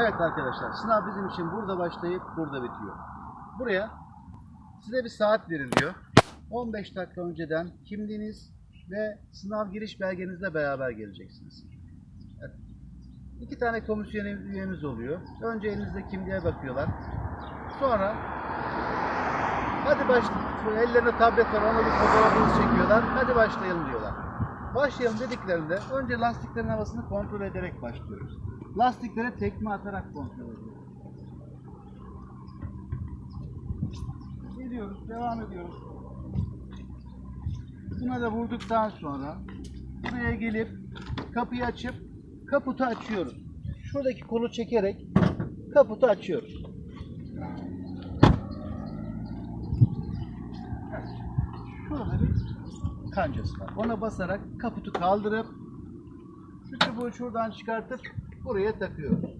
Evet arkadaşlar sınav bizim için burada başlayıp burada bitiyor. Buraya size bir saat veriliyor. 15 dakika önceden kimliğiniz ve sınav giriş belgenizle beraber geleceksiniz. Evet. İki tane komisyon üyemiz oluyor. Önce elinizde kimliğe bakıyorlar. Sonra hadi baş ellerinde tablet var ona bir fotoğrafınızı çekiyorlar. Hadi başlayalım diyorlar. Başlayalım dediklerinde önce lastiklerin havasını kontrol ederek başlıyoruz. Lastiklere tekme atarak kontrol ediyoruz. Geliyoruz, devam ediyoruz. Buna da vurduktan sonra buraya gelip kapıyı açıp kaputu açıyoruz. Şuradaki kolu çekerek kaputu açıyoruz. Şurada bir kancası var. Ona basarak kaputu kaldırıp şu çubuğu şuradan çıkartıp buraya takıyoruz.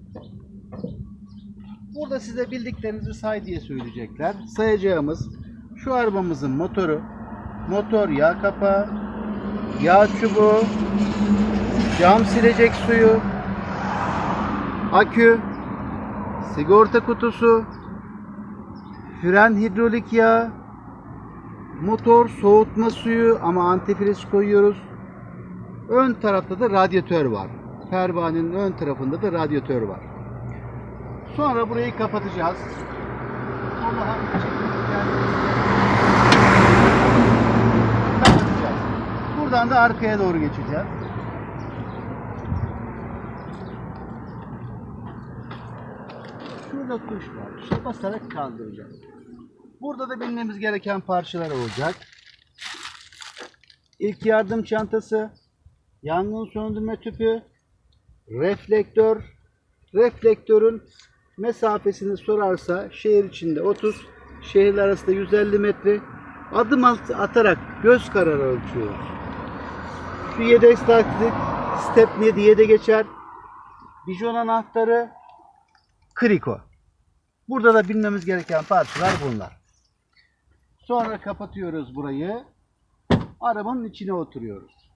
Burada size bildiklerinizi say diye söyleyecekler. Sayacağımız şu arabamızın motoru, motor yağ kapağı, yağ çubuğu, cam silecek suyu, akü, sigorta kutusu, fren hidrolik yağı, motor soğutma suyu ama antifriz koyuyoruz. Ön tarafta da radyatör var. Pervanenin ön tarafında da radyatör var. Sonra burayı kapatacağız. Buradan da arkaya doğru geçeceğiz. Şurada tuş var. Tuşa basarak kaldıracağız. Burada da bilmemiz gereken parçalar olacak. İlk yardım çantası, yangın söndürme tüpü, reflektör, reflektörün mesafesini sorarsa şehir içinde 30, şehirler arasında 150 metre adım at- atarak göz kararı ölçüyoruz. Şu yedek taktik step diye de geçer. Bijon anahtarı, kriko. Burada da bilmemiz gereken parçalar bunlar. Sonra kapatıyoruz burayı. Arabanın içine oturuyoruz.